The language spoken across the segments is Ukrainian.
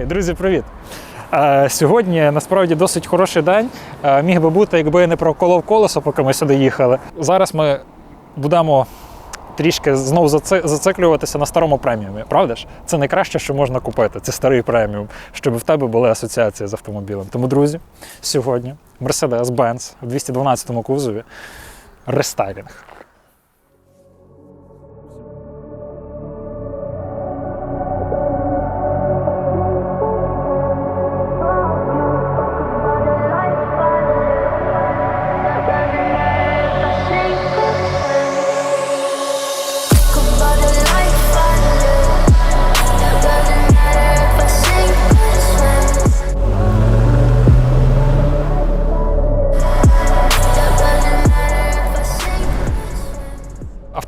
Окей, друзі, привіт. Е, Сьогодні насправді досить хороший день. Е, Міг би бути, якби я не проколов колесо, поки ми сюди їхали. Зараз ми будемо трішки знов заци- зациклюватися на старому преміумі. Правда ж? Це найкраще, що можна купити. Це старий преміум, щоб в тебе були асоціації з автомобілем. Тому, друзі, сьогодні Mercedes-Benz в 212 кузові рестайлінг.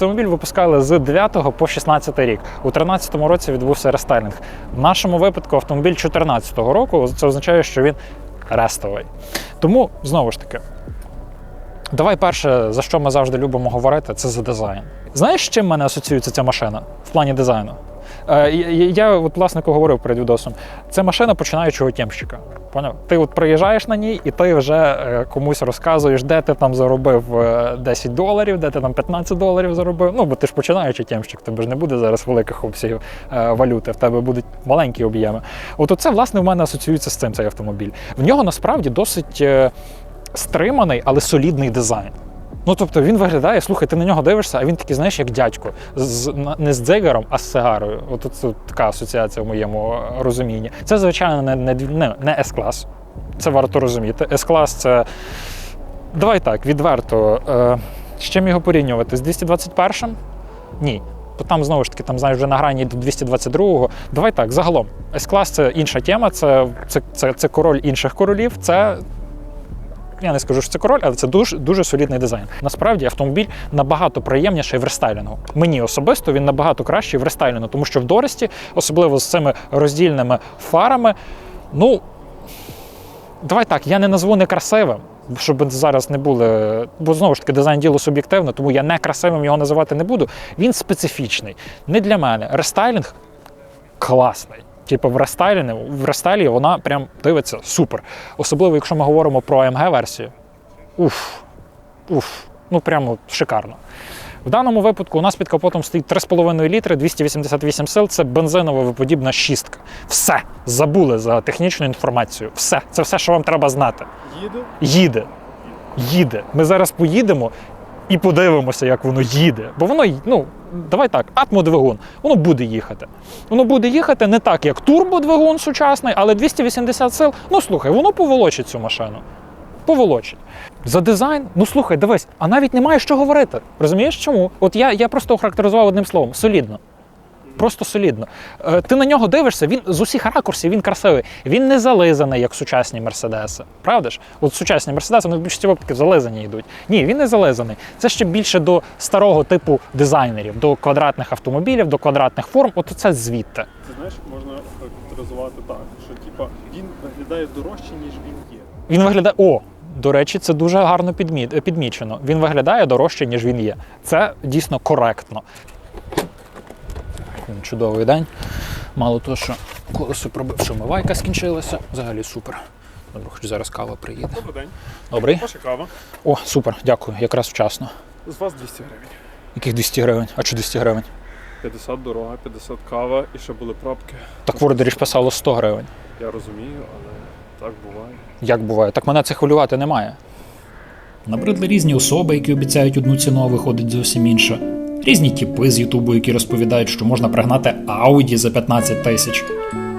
Автомобіль випускали з 9 по 16 рік. У 13 році відбувся рестайлінг. В нашому випадку автомобіль 14 року. Це означає, що він рестовий. Тому знову ж таки. Давай перше, за що ми завжди любимо говорити, це за дизайн. Знаєш, з чим мене асоціюється ця машина в плані дизайну? Е, я- я от власнику говорив перед відосом. Це машина починаючого тємщика. Поняв? Ти от приїжджаєш на ній, і ти вже е, комусь розказуєш, де ти там заробив е, 10 доларів, де ти там 15 доларів заробив. Ну, бо ти ж починаючий тємщик, тебе ж не буде зараз великих обсягів е, валюти, в тебе будуть маленькі об'єми. От це, власне, в мене асоціюється з цим цей автомобіль. В нього насправді досить. е, стриманий, але солідний дизайн. Ну, тобто він виглядає, слухай, ти на нього дивишся, а він такий, знаєш, як дядько. З, не з дзигаром, а з сигарою. От це така асоціація в моєму е, розумінні. Це, звичайно, не, не, не, не С-клас. Це варто розуміти. С-клас це. Давай так, відверто. Е, з чим його порівнювати? З 221-м? Ні. Бо там знову ж таки, там знаєш, вже на грані до 222-го. Давай так, загалом. С-клас це інша тема, це, це, це, це король інших королів. Це я не скажу, що це король, але це дуже дуже солідний дизайн. Насправді автомобіль набагато приємніший в рестайлінгу. Мені особисто він набагато кращий в рестайлінгу, тому що в Доресті, особливо з цими роздільними фарами, ну давай так, я не назву некрасивим. Щоб зараз не були, бо знову ж таки дизайн діло суб'єктивно, тому я некрасивим його називати не буду. Він специфічний. Не для мене. Рестайлінг класний. Типу в рестайлі, в рестайлі вона прям дивиться супер. Особливо, якщо ми говоримо про AMG версію. Уф, уф, ну прямо шикарно. В даному випадку у нас під капотом стоїть 3,5 літри, 288 сил. Це бензинова виподібна шістка. Все забули за технічну інформацію. Все, це все, що вам треба знати. Їде. Їде. Їде. Ми зараз поїдемо і подивимося, як воно їде. Бо воно, ну, давай так, атмодвигун, воно буде їхати. Воно буде їхати не так, як турбодвигун сучасний, але 280 сил. Ну слухай, воно поволочить цю машину. Поволочить. За дизайн, ну слухай, дивись, а навіть немає що говорити. Розумієш чому? От я, я просто охарактеризував одним словом: солідно. Просто солідно. Е, Ти на нього дивишся, він з усіх ракурсів він красивий. Він не зализаний, як сучасні мерседеси. Правда ж? От сучасні мерседеси вони в більшості випадків зализані йдуть. Ні, він не зализаний. Це ще більше до старого типу дизайнерів, до квадратних автомобілів, до квадратних форм. От це звідти. Ти знаєш, можна характеризувати так, що типа він виглядає дорожче, ніж він є. Він виглядає. О! До речі, це дуже гарно підмі- підмічено. Він виглядає дорожче, ніж він є. Це дійсно коректно. Чудовий день. Мало того, що колесо пробив, що мивайка скінчилася. Взагалі супер. Добре, хоч зараз кава приїде. Добрий день. Добрий. Ваша кава. О, супер, дякую, якраз вчасно. З вас 200 гривень. Яких 200 гривень? А чи 200 гривень? 50 дорога, 50 кава і ще були пробки. Так в ордері ж писало 100 гривень. Я розумію, але так буває. Як буває? Так мене це хвилювати немає. Набридли різні особи, які обіцяють одну ціну, а виходить зовсім інша. Різні тіпи з Ютубу, які розповідають, що можна пригнати Ауді за 15 тисяч.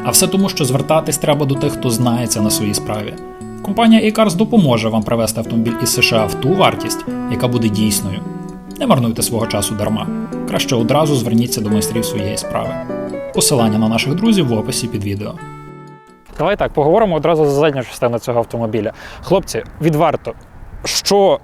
А все тому, що звертатись треба до тих, хто знається на своїй справі. Компанія e допоможе вам привезти автомобіль із США в ту вартість, яка буде дійсною. Не марнуйте свого часу дарма. Краще одразу зверніться до майстрів своєї справи. Посилання на наших друзів в описі під відео. Давай так, поговоримо одразу за задню частину цього автомобіля. Хлопці, відверто, що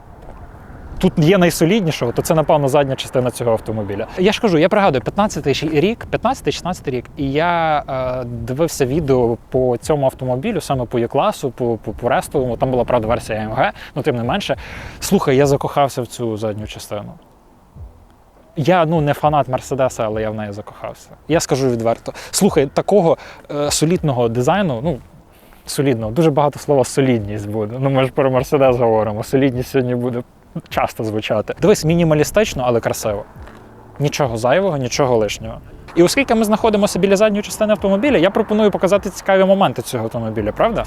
тут є найсоліднішого, то це, напевно, задня частина цього автомобіля. Я ж кажу, я пригадую, 15-й рік, 15-16 рік, і я е, дивився відео по цьому автомобілю, саме по Є-класу, по, по, по рестовому. Там була правда версія AMG, ну тим не менше. Слухай, я закохався в цю задню частину. Я ну не фанат Мерседеса, але я в неї закохався. Я скажу відверто. Слухай, такого е, солідного дизайну, ну солідного, дуже багато слова солідність буде. Ну ми ж про Мерседес говоримо. Солідність сьогодні буде часто звучати. Дивись, мінімалістично, але красиво. Нічого зайвого, нічого лишнього. І оскільки ми знаходимося біля задньої частини автомобіля, я пропоную показати цікаві моменти цього автомобіля, правда?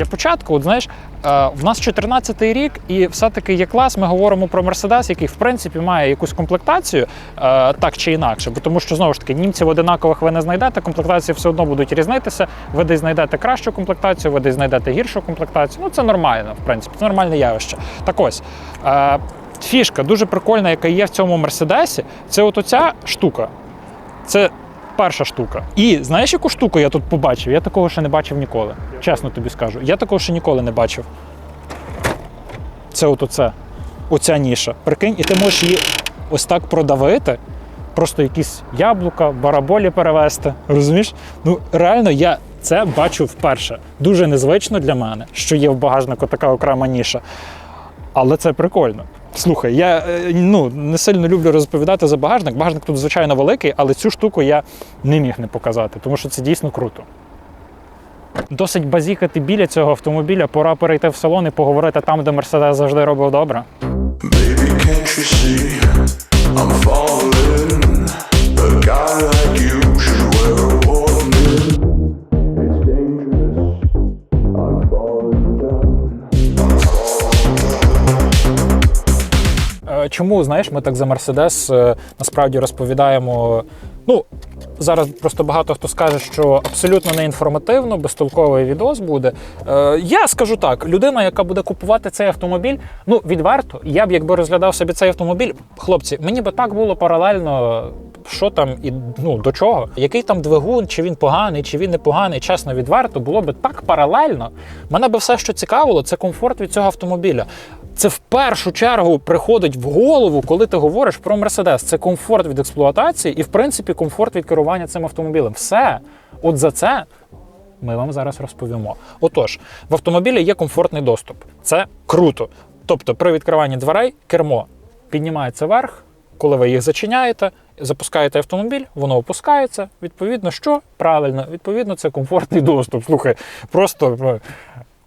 Для початку, от знаєш, е, в нас 14-й рік, і все-таки є клас. Ми говоримо про Мерседес, який в принципі має якусь комплектацію, е, так чи інакше. Бо тому що знову ж таки німців одинакових ви не знайдете, комплектації все одно будуть різнитися. Ви десь знайдете кращу комплектацію, ви десь знайдете гіршу комплектацію. Ну це нормально, в принципі, це нормальне явище. Так ось. е, Фішка дуже прикольна, яка є в цьому мерседесі, це от оця штука. Це перша штука. І знаєш, яку штуку я тут побачив? Я такого ще не бачив ніколи. Чесно тобі скажу. Я такого ще ніколи не бачив. Це от оце. Оця ніша. Прикинь, і ти можеш її ось так продавити. Просто якісь яблука, бараболі перевезти. Розумієш? Ну реально я це бачу вперше. Дуже незвично для мене, що є в багажнику така окрема ніша. Але це прикольно. Слухай, я е, ну, не сильно люблю розповідати за багажник. Багажник тут, звичайно, великий, але цю штуку я не міг не показати, тому що це дійсно круто. Досить базікати біля цього автомобіля, пора перейти в салон і поговорити там, де Мерседес завжди робив добре. Baby, can't you see I'm falling? Чому знаєш, ми так за Мерседес е, насправді розповідаємо. Ну зараз просто багато хто скаже, що абсолютно не інформативно, безтолковий відос буде. Е, я скажу так: людина, яка буде купувати цей автомобіль, ну відверто, я б якби розглядав собі цей автомобіль, хлопці, мені би так було паралельно. Що там і ну до чого? Який там двигун, чи він поганий, чи він непоганий, чесно, відверто, було би так паралельно. Мене би все, що цікавило, це комфорт від цього автомобіля. Це в першу чергу приходить в голову, коли ти говориш про Мерседес. Це комфорт від експлуатації і, в принципі, комфорт від керування цим автомобілем. Все. От за це ми вам зараз розповімо. Отож, в автомобілі є комфортний доступ. Це круто. Тобто, при відкриванні дверей кермо піднімається вверх, коли ви їх зачиняєте, запускаєте автомобіль, воно опускається. Відповідно, що правильно, відповідно, це комфортний доступ. Слухай, просто.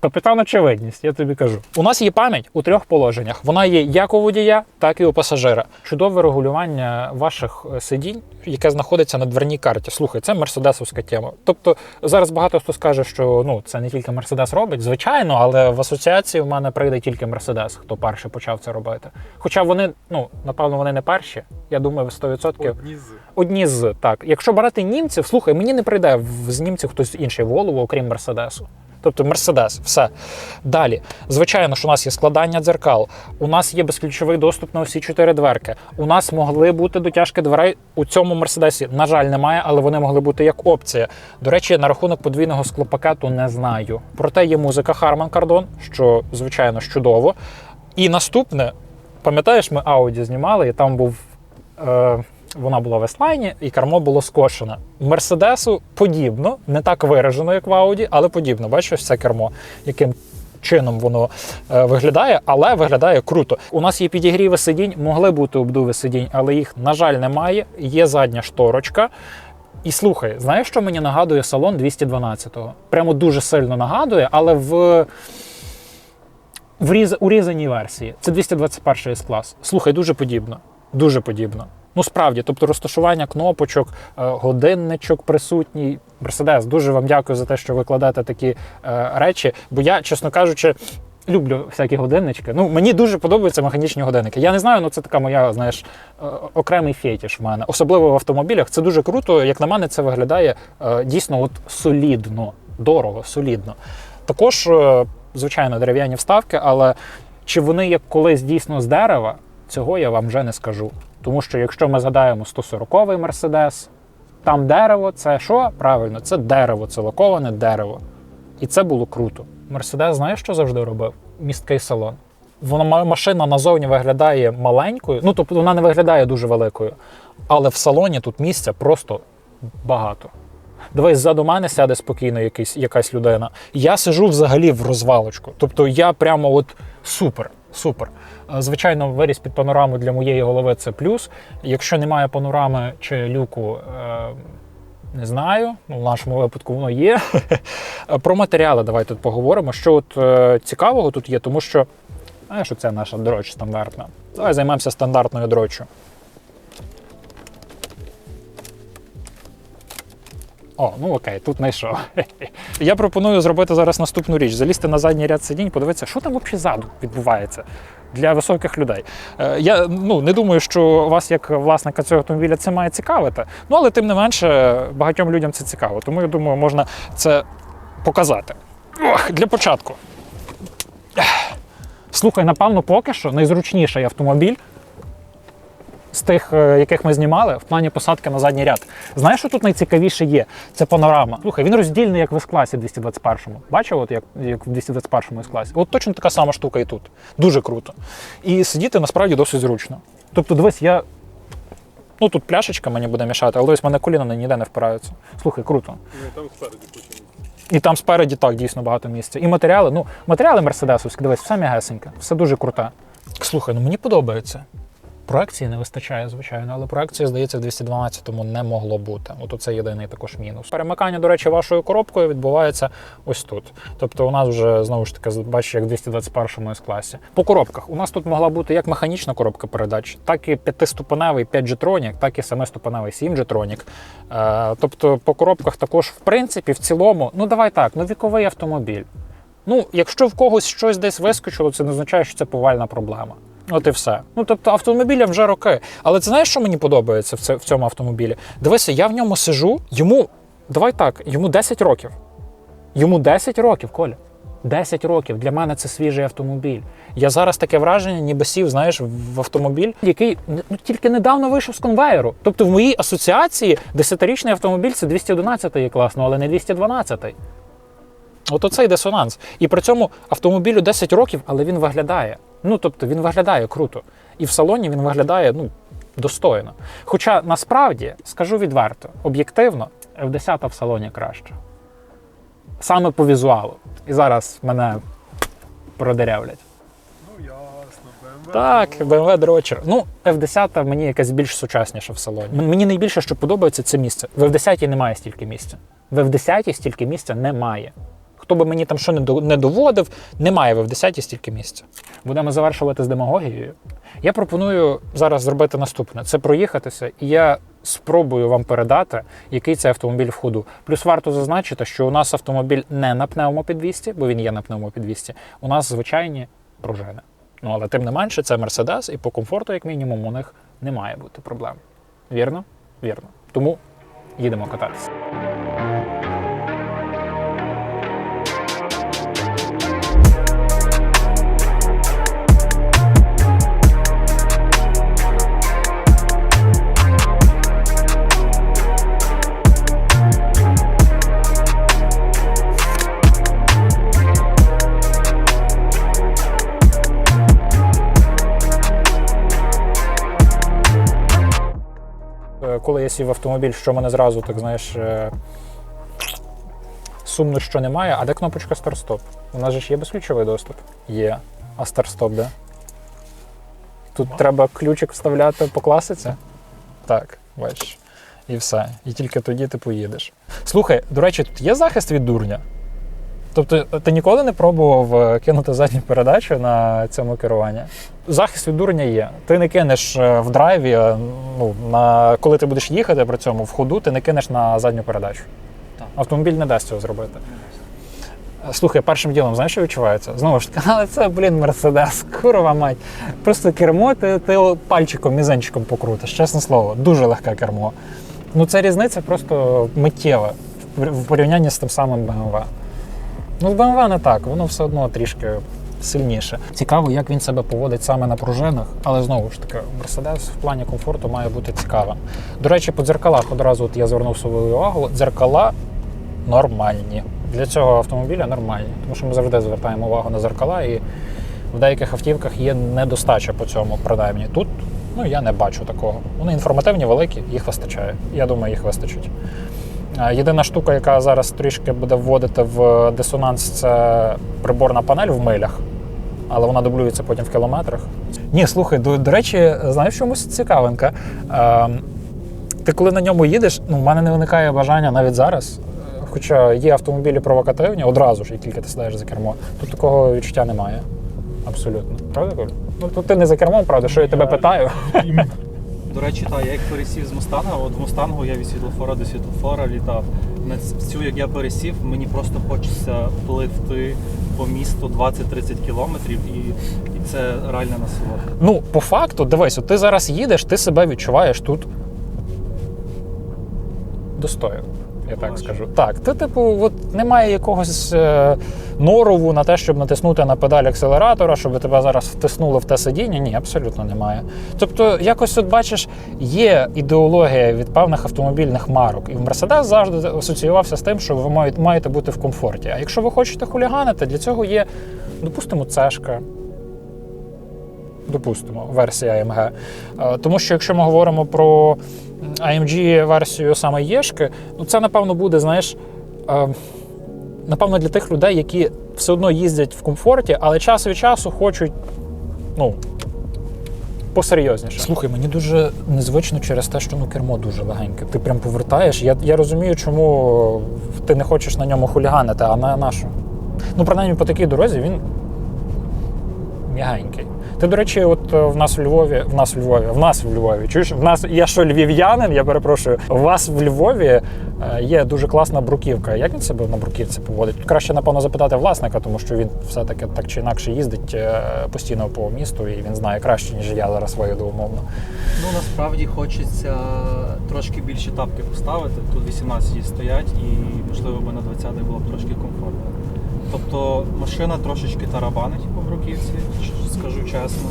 Капітан очевидність, я тобі кажу. У нас є пам'ять у трьох положеннях. Вона є як у водія, так і у пасажира. Чудове регулювання ваших е, сидінь, яке знаходиться на дверній карті. Слухай, це мерседесовська тема. Тобто зараз багато хто скаже, що ну це не тільки Мерседес робить, звичайно, але в асоціації в мене прийде тільки Мерседес, хто перший почав це робити. Хоча вони, ну напевно, вони не перші. Я думаю, 100% Одні з. одні з так. Якщо брати німців, слухай, мені не прийде з німців хтось інший в голову, окрім Мерседесу. Тобто Мерседес, все. Далі. Звичайно, що у нас є складання дзеркал, у нас є безключовий доступ на усі чотири дверки. У нас могли бути дотяжки дверей у цьому Мерседесі. На жаль, немає, але вони могли бути як опція. До речі, на рахунок подвійного склопакету не знаю. Проте є музика Harman Kardon, що звичайно чудово. І наступне, пам'ятаєш, ми Audi знімали, і там був. Е, вона була в S-Line, і кермо було скошене. Мерседесу подібно, не так виражено, як в Audi, але подібно. Бачиш ось це кермо, яким чином воно е, виглядає, але виглядає круто. У нас є підігріви сидінь, могли бути обдуви сидінь, але їх, на жаль, немає. Є задня шторочка. І слухай, знаєш, що мені нагадує салон 212-го? Прямо дуже сильно нагадує, але в. В різ... урізаній версії. Це 221 клас. Слухай, дуже подібно. Дуже подібно. Ну справді, тобто розташування кнопочок, е, годинничок присутній. Мерседес, дуже вам дякую за те, що ви кладете такі е, речі. Бо я, чесно кажучи, люблю всякі годиннички. Ну, мені дуже подобаються механічні годинники. Я не знаю, ну це така моя, знаєш, е, окремий фетіш в мене. Особливо в автомобілях. Це дуже круто. Як на мене, це виглядає е, дійсно от солідно, дорого, солідно. Також, е, звичайно, дерев'яні вставки, але чи вони як колись дійсно з дерева, цього я вам вже не скажу. Тому що якщо ми згадаємо 140-й Мерседес, там дерево це що? Правильно, це дерево, це лаковане дерево. І це було круто. Мерседес, знаєш, що завжди робив? Місткий салон. Вона машина назовні виглядає маленькою, ну тобто вона не виглядає дуже великою, але в салоні тут місця просто багато. Давай ззаду мене сяде спокійно якийсь, якась людина. Я сижу взагалі в розвалочку. Тобто я прямо от супер, супер. Е, Звичайно, виріс під панораму для моєї голови це плюс. Якщо немає панорами чи люку, е, не знаю. Ну, в нашому випадку воно є. Про матеріали давайте тут поговоримо. Що от е, цікавого тут є, тому що знаєш, що це наша дроч стандартна. Давай займемося стандартною дрочю. О, ну окей, тут знайшов. Я пропоную зробити зараз наступну річ: залізти на задній ряд сидінь, подивитися, що там взагалі ззаду відбувається для високих людей. Е, Я ну, не думаю, що вас, як власника цього автомобіля, це має цікавити. Ну, але тим не менше, багатьом людям це цікаво. Тому я думаю, можна це показати. Ох, для початку. Слухай, напевно, поки що найзручніший автомобіль з тих, е, яких ми знімали, в плані посадки на задній ряд. Знаєш, що тут найцікавіше є? Це панорама. Слухай, він роздільний, як в С-класі 221-му. Бачив, от як, як в 221-му С-класі? От точно така сама штука і тут. Дуже круто. І сидіти насправді досить зручно. Тобто, дивись, я. Ну тут пляшечка мені буде мішати, але в мене коліна ніде не впираються. Слухай, круто. Ну, там спереді куча. І там спереді так дійсно багато місця. І матеріали, ну, матеріали мерседесовські, дивись, все м'ягесеньке, все дуже круте. Слухай, ну мені подобається. Проекції не вистачає, звичайно, але проекції, здається, в 212-му не могло бути. От це єдиний також мінус. Перемикання, до речі, вашою коробкою відбувається ось тут. Тобто, у нас вже знову ж таки, бачиш, як в 221-му С-класі. По коробках у нас тут могла бути як механічна коробка передач, так і п'ятиступеневий 5 g так і семиступеневий 7 g Е, тобто по коробках також, в принципі, в цілому, ну давай так, ну віковий автомобіль. Ну, якщо в когось щось десь вискочило, це не означає, що це повальна проблема. От і все. Ну тобто автомобілям вже роки. Але ти знаєш, що мені подобається в, це, в цьому автомобілі? Дивися, я в ньому сижу, йому, давай так, йому 10 років. Йому 10 років, Коля. 10 років. Для мене це свіжий автомобіль. Я зараз таке враження, ніби сів, знаєш, в автомобіль, який ну, тільки недавно вийшов з конвейеру. Тобто в моїй асоціації 10-річний автомобіль це 211-й класно, але не 212. От оцей дисонанс. І при цьому автомобілю 10 років, але він виглядає. Ну тобто він виглядає круто. І в салоні він виглядає ну, достойно. Хоча насправді, скажу відверто, об'єктивно, F10 в салоні краще. Саме по візуалу. І зараз мене продерявлять. Ну ясно, BMW. Так, BMW дрочер. Ну, F10 мені якась більш сучасніша в салоні. Мені найбільше, що подобається, це місце. В F10 немає стільки місця. В F10 стільки місця немає. Хто би мені там що не до- не доводив, немає в F10 стільки місця. Будемо завершувати з демагогією. Я пропоную зараз зробити наступне: це проїхатися, і я спробую вам передати, який це автомобіль в ходу. Плюс варто зазначити, що у нас автомобіль не на пневмопідвісті, бо він є на пневмопідвісті. У нас звичайні пружини. Ну, але тим не менше, це Мерседес, і по комфорту, як мінімум, у них не має бути проблем. Вірно? Вірно. Тому їдемо кататися. Коли я сів в автомобіль, що мене зразу, так знаєш, е, сумно, що немає. А де кнопочка старт-стоп? У нас же ж є безключовий доступ? Є. А старт-стоп де? Тут треба ключик вставляти по класиці? Так, бачиш. І все. І тільки тоді ти поїдеш. Слухай, до речі, тут є захист від дурня. Тобто, ти ніколи не пробував е, кинути задню передачу на цьому керуванні? Захист від дурня є. Ти не кинеш е, в драйві, е, ну, на, коли ти будеш їхати при цьому в ходу, ти не кинеш на задню передачу. Автомобіль не дасть цього зробити. Е, Слухай, першим ділом, знаєш, що відчувається? Знову ж таки, але це, блін, Мерседес, курва мать. Просто кермо, ти, ти пальчиком, мізинчиком покрутиш, чесне слово, дуже легке кермо. Ну, це різниця просто миттєва в порівнянні з тим самим BMW. Ну, з BMW не так, воно все одно трішки сильніше. Цікаво, як він себе поводить саме на пружинах, але знову ж таки, Mercedes в плані комфорту має бути цікавим. До речі, по дзеркалах одразу от я звернув свою увагу. Дзеркала нормальні. Для цього автомобіля нормальні, тому що ми завжди звертаємо увагу на зеркала, і в деяких автівках є недостача по цьому, принаймні. Тут ну, я не бачу такого. Вони інформативні, великі, їх вистачає. Я думаю, їх вистачить. Е, Єдина штука, яка зараз трішки буде вводити в дисонанс, це приборна панель в милях, але вона дублюється потім в кілометрах. Ні, слухай, до, до речі, знаєш, чомусь цікавинка. Е, ти коли на ньому їдеш, ну, в мене не виникає бажання навіть зараз. е, Хоча є автомобілі провокативні, одразу ж, як тільки ти сідаєш за кермо, тут такого відчуття немає. Абсолютно. Правда, Коль? Ну тут ти не за кермом, правда, що я тебе питаю. До речі, та, я як пересів з Мустанга, от в Мустангу я від світлофора до світлофора літав. На цю, як я пересів, мені просто хочеться пливти по місту 20-30 кілометрів, і, і це реальне насолода. Ну, по факту, дивись, от ти зараз їдеш, ти себе відчуваєш тут достойно. Я так скажу. Так, ти, типу, от немає якогось е, норову на те, щоб натиснути на педаль акселератора, щоб тебе зараз втиснули в те сидіння. Ні, абсолютно немає. Тобто, якось от бачиш, є ідеологія від певних автомобільних марок. І в Мерседес завжди асоціювався з тим, що ви маєте, маєте бути в комфорті. А якщо ви хочете хуліганити, для цього є, допустимо, цешка. Допустимо, версія AMG. Е, Тому що якщо ми говоримо про AMG версію саме Єшки, ну це напевно буде, знаєш, е, напевно, для тих людей, які все одно їздять в комфорті, але час від часу хочуть, ну. Посерйозніше. Слухай, мені дуже незвично через те, що ну кермо дуже легеньке. Ти прям повертаєш. Я, я розумію, чому ти не хочеш на ньому хуліганити, а на нашу. Ну, принаймні, по такій дорозі він м'ягенький. Ти, до речі, от е, в нас в Львові, в нас в Львові, в нас в Львові. Чуєш, в нас я що львів'янин, я перепрошую. У вас в Львові е, є дуже класна бруківка. Як він себе на бруківці поводить? Тут краще, напевно, запитати власника, тому що він все-таки так чи інакше їздить е, постійно по місту, і він знає краще, ніж я зараз виїду умовно. Ну насправді хочеться трошки більше тапки поставити. Тут 18 стоять, і можливо би на 20 було б трошки комфортно. Тобто машина трошечки тарабанить по бруківці, скажу чесно,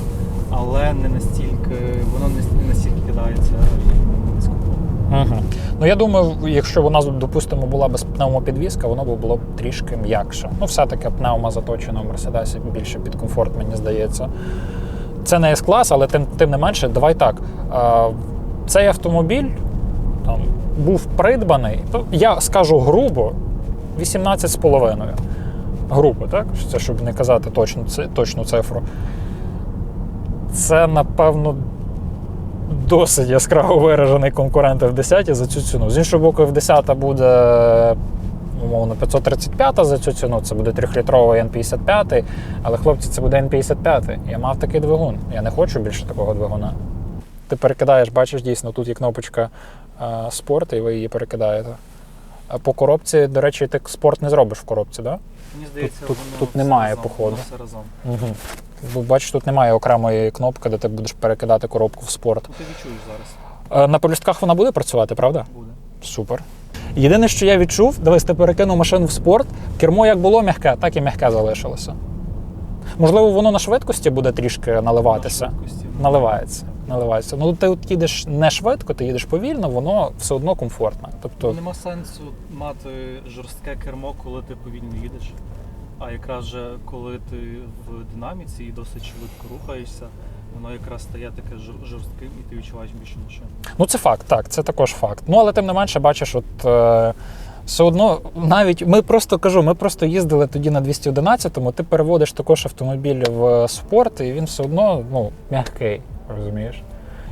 але не настільки, воно не- настільки кидається. Угу. Ну я думаю, якщо вона, допустимо, була без пневмопідвізка, воно б було б трішки м'якше. Ну, все-таки пневма заточена в Мерседесі більше під комфорт, мені здається. Це не С-клас, але тим, тим не менше, давай так. Е, цей автомобіль там, був придбаний, я скажу грубо, 18,5. Грубо, так? Це щоб не казати точну, точну цифру. Це, напевно, досить яскраво виражений конкурент F10 за цю ціну. З іншого боку, F10 буде умовно 535 за цю ціну, це буде 3-літровий N55, але хлопці, це буде N55. Я мав такий двигун. Я не хочу більше такого двигуна. Ти перекидаєш, бачиш, дійсно, тут є кнопочка е, спорт, і ви її перекидаєте. А по коробці, до речі, ти спорт не зробиш в коробці, так? Да? Мені здається, тут- воно тут немає, разом, походу. воно все разом. Угу. Бо бачиш, тут немає окремої кнопки, де ти будеш перекидати коробку в спорт. Ну, ти відчуєш зараз. Е, На полюстках вона буде працювати, правда? Буде. Супер. Єдине, що я відчув, дивись, ти перекинув машину в спорт, кермо як було м'яке, так і м'яке залишилося. Можливо, воно на швидкості буде трішки наливатися. На швидкості. Наливається. Наливається. Ну, ти от їдеш не швидко, ти їдеш повільно, воно все одно комфортне. Тобто, нема сенсу мати жорстке кермо, коли ти повільно їдеш. А якраз же коли ти в динаміці і досить швидко рухаєшся, воно якраз стає таке жорстким і ти відчуваєш більше машину. Ну, це факт, так, це також факт. Ну, але тим не менше, бачиш, от е, все одно, навіть ми просто кажу, ми просто їздили тоді на 211-му, ти переводиш також автомобіль в спорт, і він все одно ну, м'який, розумієш?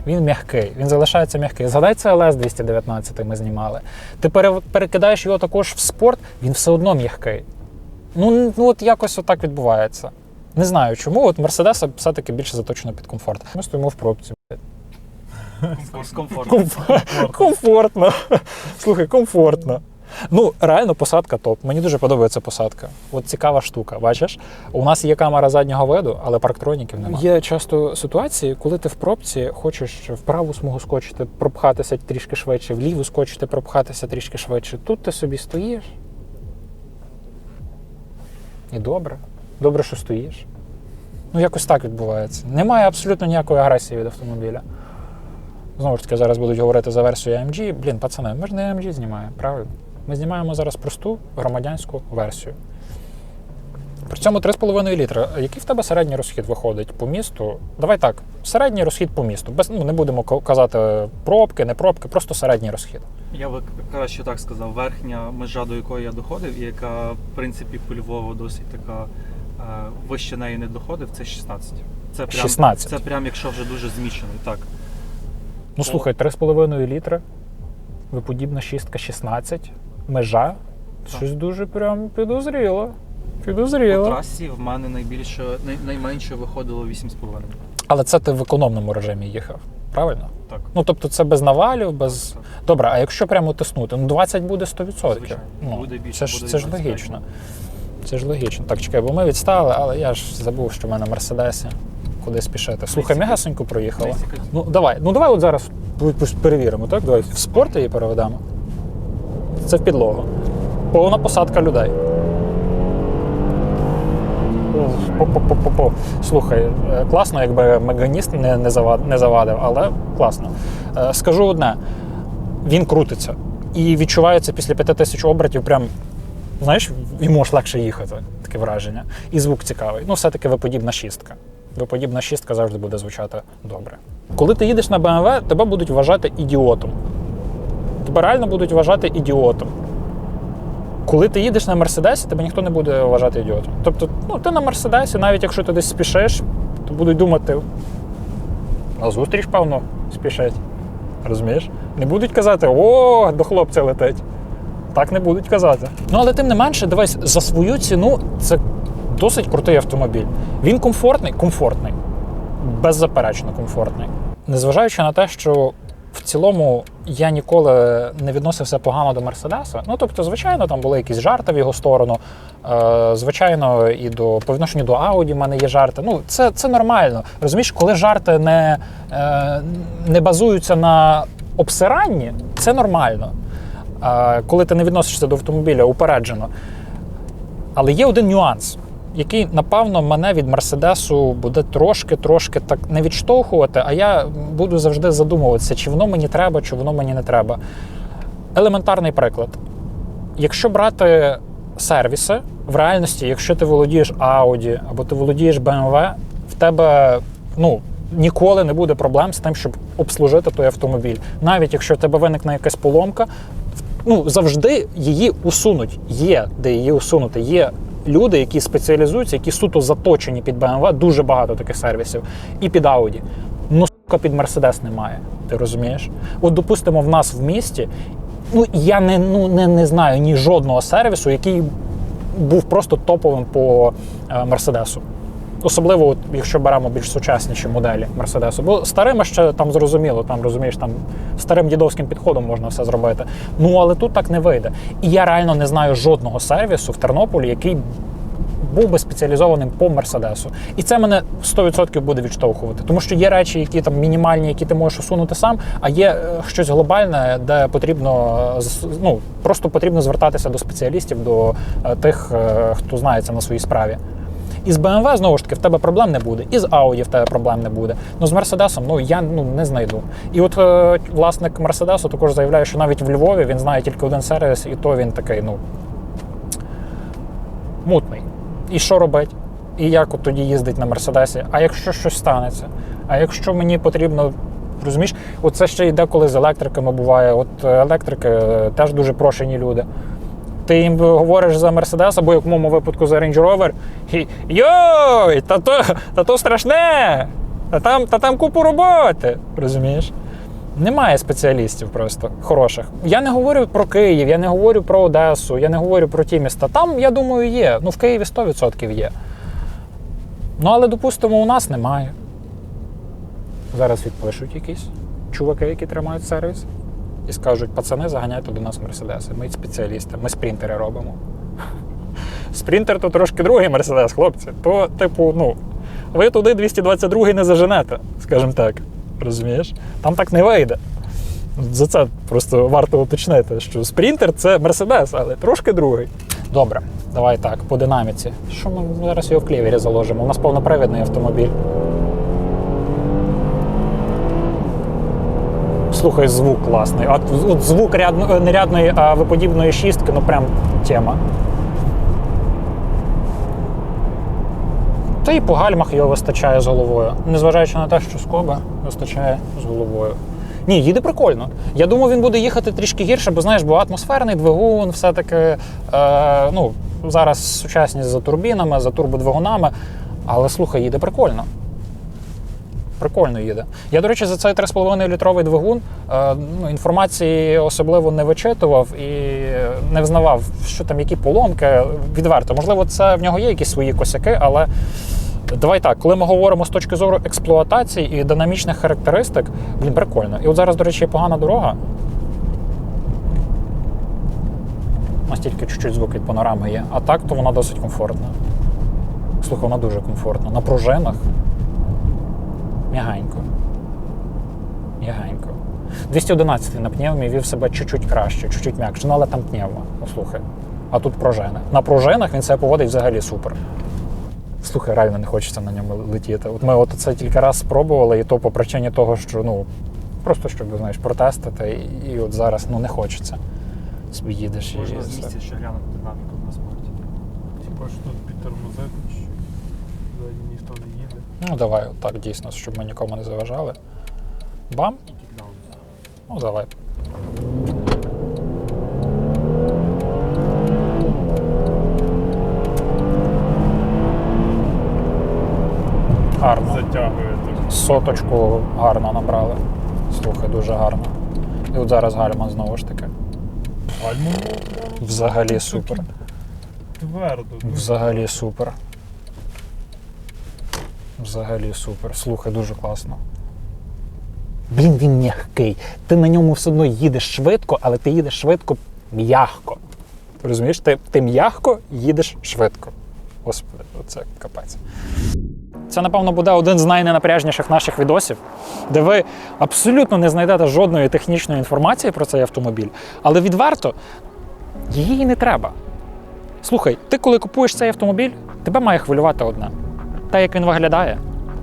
Він м'який, він залишається м'який. Згадай, це ЛС 219 ми знімали. Ти перекидаєш його також в спорт, він все одно м'який. Ну, ну от якось отак відбувається. Не знаю чому. От Мерседес все-таки більше заточено під комфорт. Ми стоїмо в пробці. З комфортом. Комф- Комфортно. Слухай, комфортно. Ну, реально, посадка топ. Мені дуже подобається посадка. От цікава штука. Бачиш, у нас є камера заднього виду, але парктроніків немає. Є часто ситуації, коли ти в пробці хочеш в праву смугу скочити, пропхатися трішки швидше, в ліву скочити, пропхатися трішки швидше. Тут ти собі стоїш. І добре. Добре, що стоїш. Ну, якось так відбувається. Немає абсолютно ніякої агресії від автомобіля. Знову ж таки, зараз будуть говорити за версію AMG. Блін, пацани, ми ж не AMG знімаємо, правильно? Ми знімаємо зараз просту громадянську версію. При цьому 3,5 літра. Який в тебе середній розхід виходить по місту? Давай так, середній розхід по місту. Без, ну, не будемо казати пробки, не пробки, просто середній розхід. Я би краще так сказав, верхня межа, до якої я доходив, і яка, в принципі, по Львову досить така е, вище неї не доходив, це 16. Це прям, 16? Це прям якщо вже дуже змічений, так. Ну слухай, 3,5 літри, виподібна шістка 16, межа. Щось дуже прям підозріло. По Підозріло. трасі в мене найбільше, най, найменше виходило 8,5. Але це ти в економному режимі їхав, правильно? Так. Ну тобто це без навалів, без. Так. Добре, а якщо прямо тиснути, ну 20 буде 100%. Звичайно. Ну, Буде більше, це ж, буде це ж 25. логічно. Це ж логічно. Так, чекай, бо ми відстали, але я ж забув, що в мене Мерседесі. Куди спішити. Слухай, Десять. м'ягасенько проїхала. Ну давай, ну давай от зараз перевіримо, так? Давай в спорт її переведемо. Це в підлогу. Повна посадка людей. По-по-по-по-по. Слухай, е, класно, якби меганіст не, не, завад, не завадив, але класно. Е, Скажу одне: він крутиться. І відчувається після п'яти тисяч обертів, прям, знаєш, йому аж легше їхати, таке враження. І звук цікавий. Ну, все-таки виподібна шістка. Виподібна шістка завжди буде звучати добре. Коли ти їдеш на BMW, тебе будуть вважати ідіотом. Тебе реально будуть вважати ідіотом. Коли ти їдеш на Мерседесі, тебе ніхто не буде вважати ідіотом. Тобто, ну, ти на Мерседесі, навіть якщо ти десь спішиш, то будуть думати, на зустріч, певно, спішить. Розумієш? Не будуть казати, о, до хлопця летить. Так не будуть казати. Ну, але тим не менше, дивись, за свою ціну це досить крутий автомобіль. Він комфортний, комфортний. Беззаперечно комфортний. Незважаючи на те, що в цілому я ніколи не відносився погано до Мерседеса. Ну, тобто, звичайно, там були якісь жарти в його сторону. Е, звичайно, і до по відношенню до Ауді в мене є жарти. Ну, це, це нормально. Розумієш, коли жарти не, е, не базуються на обсиранні, це нормально. Е, коли ти не відносишся до автомобіля упереджено. Але є один нюанс, який, напевно, мене від Мерседесу буде трошки-трошки так не відштовхувати, а я буду завжди задумуватися, чи воно мені треба, чи воно мені не треба. Елементарний приклад. Якщо брати сервіси, в реальності, якщо ти володієш Audi або ти володієш BMW, в тебе ну, ніколи не буде проблем з тим, щоб обслужити той автомобіль. Навіть якщо в тебе виникне якась поломка, ну завжди її усунуть. Є де її усунути. Є люди, які спеціалізуються, які суто заточені під BMW, дуже багато таких сервісів, і під Audi. Ну, сука, під Mercedes немає. Ти розумієш? От, допустимо, в нас в місті. Ну, я не, ну, не, не знаю ні жодного сервісу, який був просто топовим по е, Мерседесу. Особливо, от, якщо беремо більш сучасніші моделі Мерседесу. Бо старими ще там зрозуміло, там розумієш, там старим дідовським підходом можна все зробити. Ну але тут так не вийде. І я реально не знаю жодного сервісу в Тернополі, який був би спеціалізованим по Мерседесу. І це мене 100% буде відштовхувати. Тому що є речі, які там мінімальні, які ти можеш усунути сам, а є е, щось глобальне, де потрібно е, ну, просто потрібно звертатися до спеціалістів, до е, тих, хто знається на своїй справі. І з BMW, знову ж таки, в тебе проблем не буде, і з Audi в тебе проблем не буде. Ну з Мерседесом ну я ну не знайду. І от е, власник Мерседесу також заявляє, що навіть в Львові він знає тільки один сервіс, і то він такий, ну мутний. І що робить? І як от тоді їздить на Мерседесі? А якщо щось станеться? А якщо мені потрібно. Розумієш, оце ще й деколи з електриками буває. От е, електрики е, теж дуже прошені люди. Ти їм говориш за Мерседес, або як моєму випадку за Range Rover, і йой, та то, та то страшне! Та там, та там купу роботи. Розумієш? Немає спеціалістів просто хороших. Я не говорю про Київ, я не говорю про Одесу, я не говорю про ті міста. Там, я думаю, є. Ну, в Києві 100% є. Ну, але, допустимо, у нас немає. Зараз відпишуть якісь чуваки, які тримають сервіс, і скажуть: пацани, заганяйте до нас мерседеси. Ми спеціалісти, ми спринтери робимо. Спринтер то трошки другий мерседес, хлопці. То, типу, ну, ви туди 222 не заженете, скажімо так. Розумієш? Там так не вийде. За це просто варто уточнити, що спринтер це мерседес, але трошки другий. Добре, давай так, по динаміці. Що ми зараз його в клівері заложимо? У нас повнопривідний автомобіль. Слухай, звук класний. От, от звук рядно, нерядної а виподібної шістки, ну прям тема. Та і по гальмах його вистачає з головою. Незважаючи на те, що скоба вистачає з головою. Ні, їде прикольно. Я думав, він буде їхати трішки гірше, бо знаєш, бо атмосферний двигун, все-таки е, ну, зараз сучасність за турбінами, за турбодвигунами. Але слухай, їде прикольно. Прикольно їде. Я, до речі, за цей 3,5 літровий двигун е, ну, інформації особливо не вичитував і не взнавав, що там які поломки. Відверто. Можливо, це в нього є якісь свої косяки, але давай так, коли ми говоримо з точки зору експлуатації і динамічних характеристик, блін, прикольно. І от зараз, до речі, погана дорога. У нас чуть-чуть звук від панорами є. А так, то вона досить комфортна. Слухай, вона дуже комфортна. На пружинах. М'ягенько. М'ягенько. 211 на пневмі вів себе чуть-чуть краще, чуть-чуть м'якше. Ну, але там пневма, ну слухай. А тут пружини. На пружинах він себе поводить взагалі супер. Слухай, реально не хочеться на ньому летіти. От ми от це тільки раз спробували, і то по причині того, що ну просто щоб знаєш, протестити, і, і от зараз ну не хочеться. Собі їдеш і Можна з місця ще глянути динаміку на спорті. Типа ж тут підтормозити, що ззаді ніхто не їде. Ну давай, так дійсно, щоб ми нікому не заважали. Бам? Ну давай. Гарно. Затягує так. Соточку гарно набрали. Слухай, дуже гарно. І от зараз гальма знову ж таки. Гальмо Взагалі супер. твердо. Взагалі супер. Взагалі супер. Слухай, дуже класно. Блін, він м'який. Ти на ньому все одно їдеш швидко, але ти їдеш швидко м'ягко. Розумієш? Ти, ти м'ягко їдеш швидко. Господи, оце капець. Це, напевно, буде один з найненапряжніших наших відосів, де ви абсолютно не знайдете жодної технічної інформації про цей автомобіль. Але відверто, її не треба. Слухай, ти коли купуєш цей автомобіль, тебе має хвилювати одне: те, як він виглядає,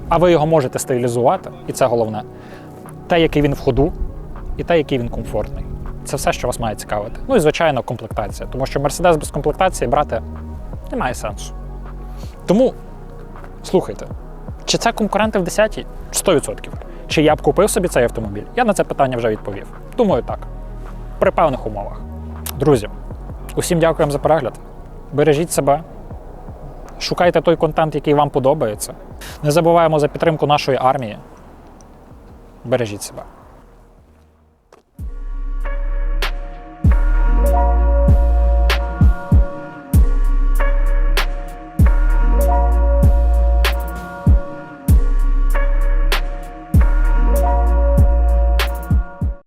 а ви його можете стилізувати, і це головне. Те, який він в ходу, і те, який він комфортний. Це все, що вас має цікавити. Ну і звичайно, комплектація. Тому що Мерседес без комплектації брати немає сенсу. Тому слухайте, чи це конкуренти в 10 100%. Чи я б купив собі цей автомобіль? Я на це питання вже відповів. Думаю, так. При певних умовах. Друзі, усім дякуємо за перегляд. Бережіть себе. Шукайте той контент, який вам подобається. Не забуваємо за підтримку нашої армії. Бережіть себе.